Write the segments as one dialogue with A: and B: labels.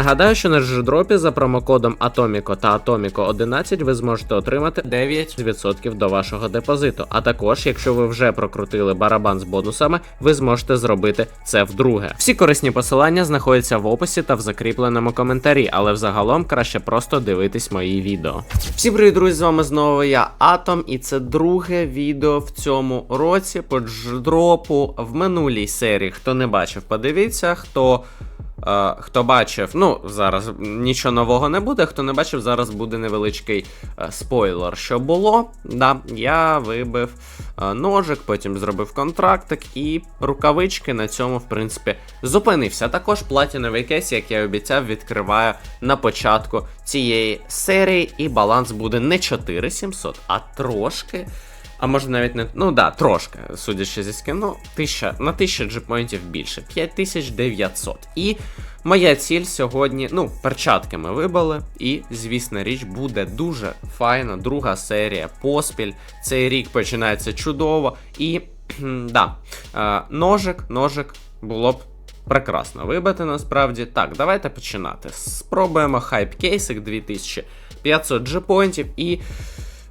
A: Нагадаю, що на дждропі за промокодом Atomico та Atomico 11 ви зможете отримати 9% до вашого депозиту. А також, якщо ви вже прокрутили барабан з бонусами, ви зможете зробити це вдруге. Всі корисні посилання знаходяться в описі та в закріпленому коментарі, але взагалом краще просто дивитись мої відео. Всім привіт, друзі! З вами знову я Атом, і це друге відео в цьому році по дждропу в минулій серії. Хто не бачив, подивіться, хто. Е, хто бачив, ну зараз нічого нового не буде. Хто не бачив, зараз буде невеличкий е, спойлер. Що було? Да, я вибив е, ножик, потім зробив контрактик і рукавички на цьому, в принципі, зупинився. Також платіновий кейс, як я обіцяв, відкриваю на початку цієї серії, і баланс буде не 4700, а трошки. А може навіть не. Ну да, трошки, судячи зі скину, тисяча, на 1000 джипоінтів більше. 5900. І моя ціль сьогодні, ну, перчатки ми вибили. І, звісно, річ, буде дуже файна друга серія поспіль. Цей рік починається чудово. І да, е, ножик, ножик було б. Прекрасно вибити насправді. Так, давайте починати. Спробуємо хайп кейсик 2500 джипоінтів і.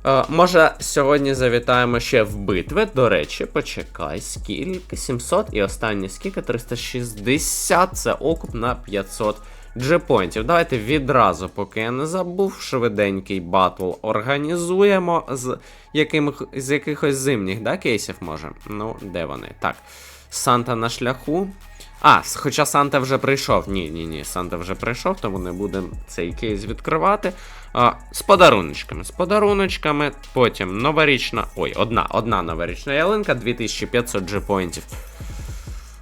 A: Е, може, сьогодні завітаємо ще в битви. До речі, почекай, скільки? 700 і останнє скільки? 360 це окуп на 500 джепоінтів. Давайте відразу, поки я не забув, швиденький батл організуємо з яким, з якихось зимніх да, кейсів може. Ну, де вони? Так. Санта на шляху. А, хоча Санта вже прийшов. Ні, ні, ні, Санта вже прийшов, тому не будемо цей кейс відкривати. А, з подаруночками. З подаруночками. Потім новорічна. Ой, одна, одна новорічна ялинка, 2500 джепоінтів.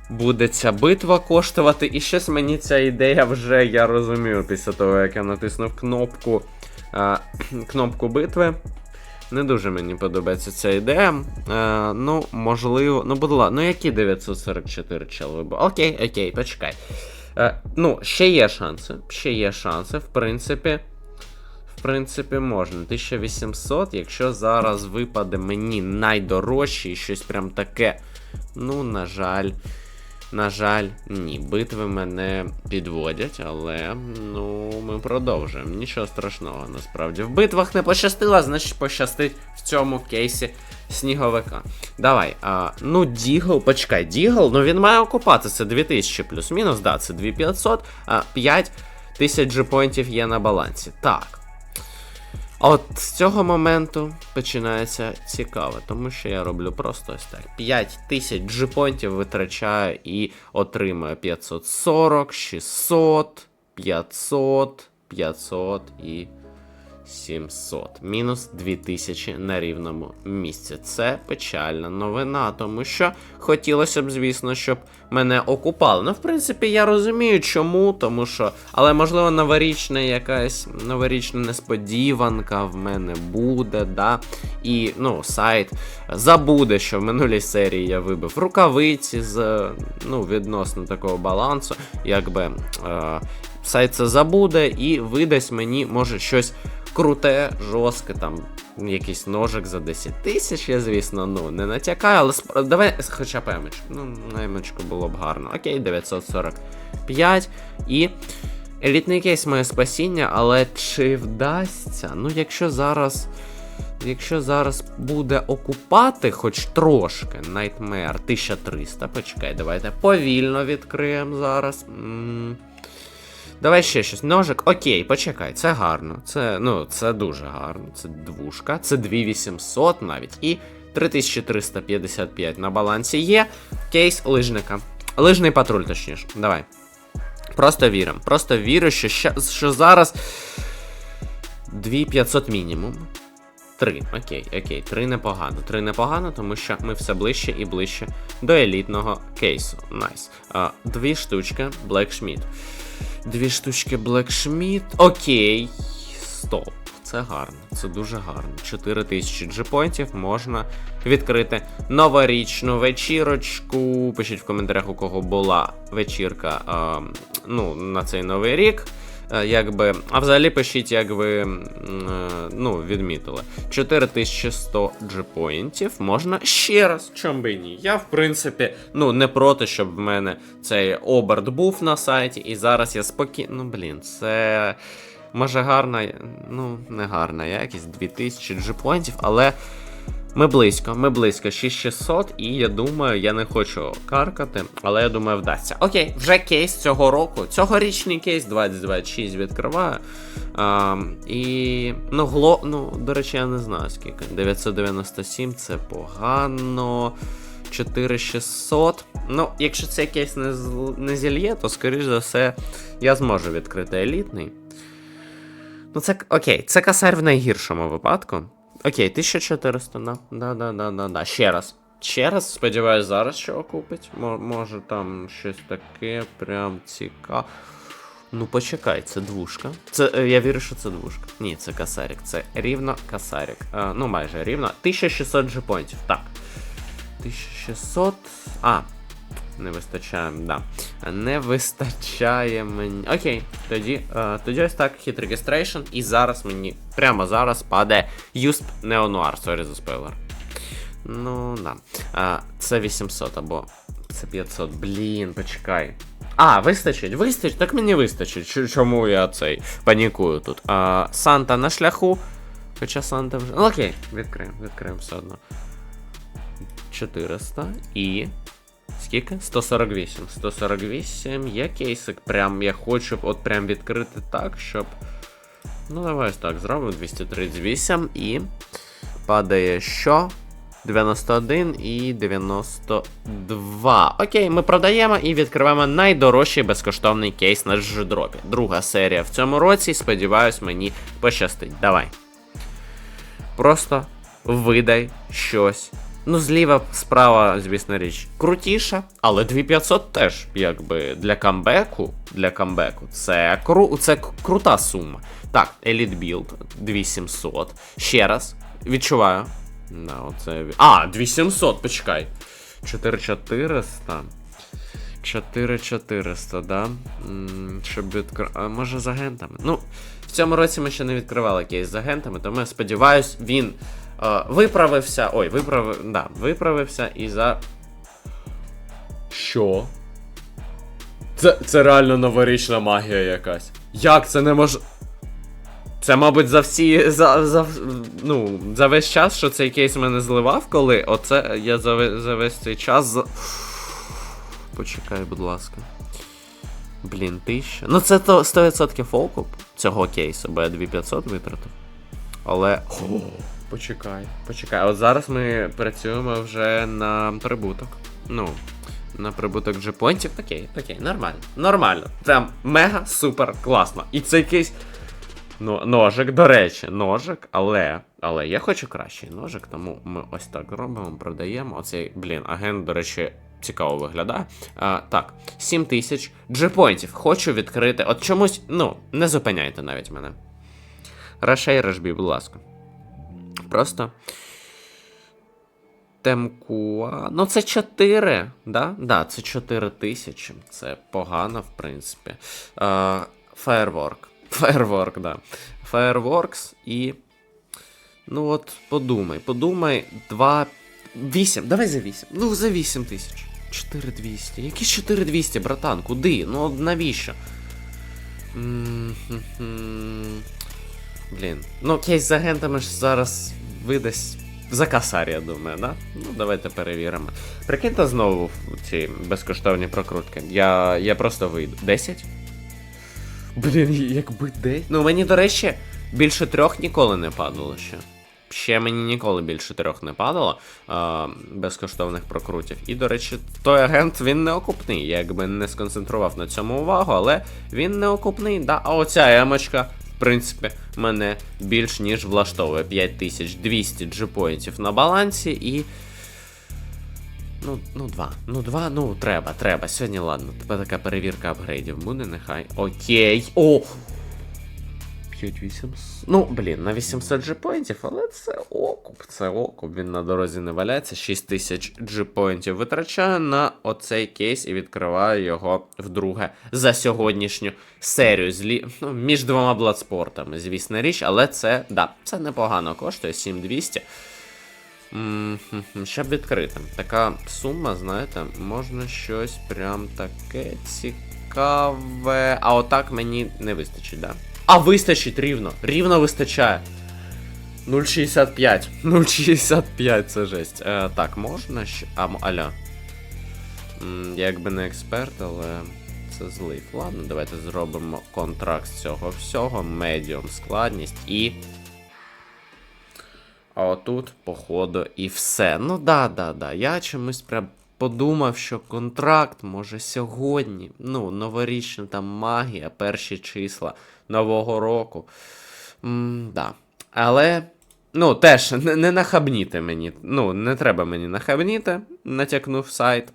A: Буде ця битва коштувати. І щось мені ця ідея вже, я розумію, після того, як я натиснув кнопку, а, кнопку битви. Не дуже мені подобається ця ідея. Е, ну, можливо. Ну, будь ласка, ну які 944 чел? Окей, окей, почекай. Е, ну, ще є шанси. Ще є шанси, в принципі. В принципі, можна. 1800, якщо зараз випаде мені найдорожче і щось прям таке. Ну, на жаль. На жаль, ні, битви мене підводять, але ну ми продовжуємо. Нічого страшного, насправді. В битвах не пощастило, значить пощастить в цьому кейсі сніговика. Давай, а, ну Дігл, почекай, Дігл, ну він має окупати, це 2000 плюс-мінус, да, це 2500, а 5000 джипоінтів є на балансі. Так. От з цього моменту починається цікаво, тому що я роблю просто ось так. 5 тисяч джипонтів витрачаю і отримую 540, 600, 500, 500 і 700. Мінус 2000 на рівному місці. Це печальна новина, тому що хотілося б, звісно, щоб мене окупали. Ну, в принципі, я розумію, чому, тому що. Але можливо новорічна якась новорічна несподіванка в мене буде, да. І ну, сайт забуде, що в минулій серії я вибив рукавиці з ну, відносно такого балансу, якби. Е- Сайт це забуде і видасть мені, може, щось круте, жорстке, там, якийсь ножик за 10 тисяч, я, звісно, ну, не натякаю, але спро... давай хоча б емочку. Ну, на було б гарно. Окей, 945. І елітний кейс моє спасіння, але чи вдасться? Ну, якщо зараз. Якщо зараз буде окупати хоч трошки Nightmare 1300, почекай, давайте повільно відкриємо зараз. М, Давай ще щось. Ножик, окей, почекай, це гарно. Це, ну, це дуже гарно. Це двушка, це 2800 навіть. І 3355 на балансі є. Кейс лижника. Лижний патруль, точніше. Давай. Просто віримо. Просто вірю, що, ща- що зараз 2500 мінімум. Три, окей, окей, три непогано. Три непогано, тому що ми все ближче і ближче до елітного кейсу. Найс. А, дві штучки Black Schmidt. Дві штучки Schmidt. Окей. Стоп. Це гарно, це дуже гарно. 4000 джипоінтів можна відкрити новорічну вечірочку. Пишіть в коментарях, у кого була вечірка а, ну, на цей новий рік. Е, якби. А взагалі пишіть, як ви е, ну, відмітили. 4100 джипоінтів можна ще раз, чом би ні. Я, в принципі, ну, не проти, щоб в мене цей оберт був на сайті, і зараз я спокійно. Ну, блін, це. Може гарна, ну, не гарна якість, 2000 джипоінтів, але. Ми близько, ми близько 6600, і я думаю, я не хочу каркати, але я думаю, вдасться. Окей, вже кейс цього року. Цьогорічний кейс 2026 відкриваю. А, і. Ну, гло. Ну, до речі, я не знаю скільки. 997 це погано. 4600. Ну, якщо цей кейс не, не зільє, то скоріш за все я зможу відкрити елітний. Ну, це окей, це касар в найгіршому випадку. Окей, 1400, да. Да, да, да, да, да. Ще раз. Ще раз, сподіваюсь, зараз що купить. Мо- може там щось таке прям цікаве. Ну, почекай, це двушка. Це, е, я вірю, що це двушка. Ні, це касарік. Це рівно касарік. Е, ну, майже рівно. 1600 джипонтів. Так. 1600. А, не вистачає, да. Не вистачає мені. Окей, тоді, е, тоді ось так, hit registration, і зараз мені, прямо зараз USP Neo Noir, сорі за спойлер. Ну, да. А, це 800 або. Це 500. Блін, почекай. А, вистачить, вистачить, так мені вистачить. Чо- Чому я цей панікую тут? А, Санта на шляху. Хоча Санта вже. Ну, окей, відкриємо, відкриємо все одно. 400 і. Скільки? 148. 148 є кейсик. Прям я хочу от прям відкрити так, щоб. Ну, давай так, зробимо 238 і. Падає що? 91 і 92. Окей, ми продаємо і відкриваємо найдорожчий безкоштовний кейс на дждропі. Друга серія в цьому році. Сподіваюсь, мені пощастить. Давай. Просто видай щось. Ну, зліва, справа, звісно річ, крутіша, але 2500 теж, якби для камбеку. Для камбеку. Це кру, це крута сума. Так, Elite Build 2700. Ще раз. Відчуваю. Да, оце... А, 2700, почекай. 4400. 4400, да? Щоб відкр... А може з агентами? Ну, в цьому році ми ще не відкривали кейс з агентами, тому я сподіваюсь, він виправився. Ой, виправив. Да, виправився і за. Що? Це, це реально новорічна магія якась. Як це не мож. Це, мабуть, за всі. За, за, ну, за весь час, що цей кейс мене зливав, коли. Оце я за, за весь цей час. За... Почекай, будь ласка. Блін, тисяча. Ну це то 100% фолкуп цього кейсу, бо я 2500 витратив. Але. О, почекай, почекай. От зараз ми працюємо вже на прибуток. Ну, на прибуток джепонтів. Окей, окей, нормально. Нормально. Прям мега супер класно. І цей кейс. Ну, ножик, до речі, ножик, але. Але я хочу кращий ножик, тому ми ось так робимо, продаємо. Оцей, блін, агент, до речі, цікаво виглядає. А, так, 7 тисяч джепоінтів. Хочу відкрити. От чомусь, ну, не зупиняйте навіть мене. Рашей Рашбі, будь ласка. Просто. Темкуа. Ну, це 4, да? Да, це 4 тисячі. Це погано, в принципі. А, Firework. Firework, да. Fireworks і. Ну от, подумай, подумай, 2. 8. Давай за 8. Ну, за 8 тисяч. 4200. Які 4200, братан? Куди? Ну навіщо? Блін. Ну, кейс з агентами ж зараз видасть за касар, я думаю, да? Ну, давайте перевіримо. Прикиньте знову ці безкоштовні прокрутки. Я, я просто вийду. 10? Блін, якби 10. Ну, мені, до речі, більше трьох ніколи не падало ще. Ще мені ніколи більше трьох не падало а, безкоштовних прокрутів. І, до речі, той агент він не окупний. Я якби не сконцентрував на цьому увагу, але він не окупний. Да? А оця емочка, в принципі, мене більш ніж влаштовує 5200 джипоїнтів на балансі і. Ну, ну, два. Ну, два, ну, треба, треба. Сьогодні, ладно. Тебе така перевірка апгрейдів буде, нехай. Окей. О! Б'ють 800. Ну, блін, на 800 джипоінтів, але це окуп, це окуп. Він на дорозі не валяється. 6000 джипоінтів витрачаю на оцей кейс і відкриваю його вдруге за сьогоднішню серію. Злі... Ну, між двома бладспортами, звісна річ, але це, да, це непогано коштує 7200. М, хм-хм, Щоб відкрити. Така сума, знаєте, можна щось прям таке цікаве. А отак мені не вистачить, да? А вистачить рівно. Рівно вистачає. 0,65. 0,65 це жесть. Е, так, можна ще. А, аля. Якби не експерт, але це злив. Ладно, давайте зробимо контракт з цього всього. Медіум складність і. А отут, походу, і все. Ну да, да, да. Я чомусь прям подумав, що контракт може сьогодні. Ну, новорічна там магія, перші числа Нового року. м да. Але. Ну, теж не, не нахабніти мені. Ну, не треба мені нахабніти, натякнув сайт.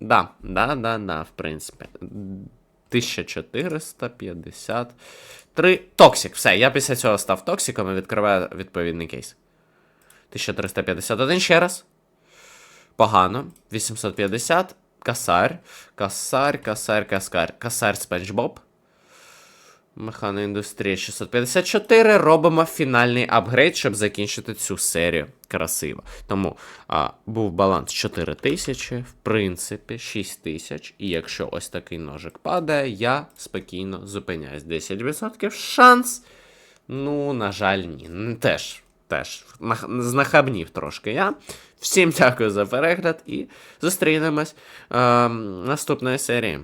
A: Да, да, да, да, в принципі. 1453. Токсик. Все, я після цього став токсиком і відкриваю відповідний кейс. 1351 ще раз. Погано. 850. Касар. Касар, касар, каскар. Касар Спенч Боб. Механоіндустрія 654. Робимо фінальний апгрейд, щоб закінчити цю серію красиво. Тому а, був баланс 4000, в принципі, 6000. І якщо ось такий ножик падає, я спокійно зупиняюсь. 10% шанс. Ну, на жаль, ні. Теж, теж. Знахабнів трошки я. Всім дякую за перегляд і зустрінемось е, наступної серії.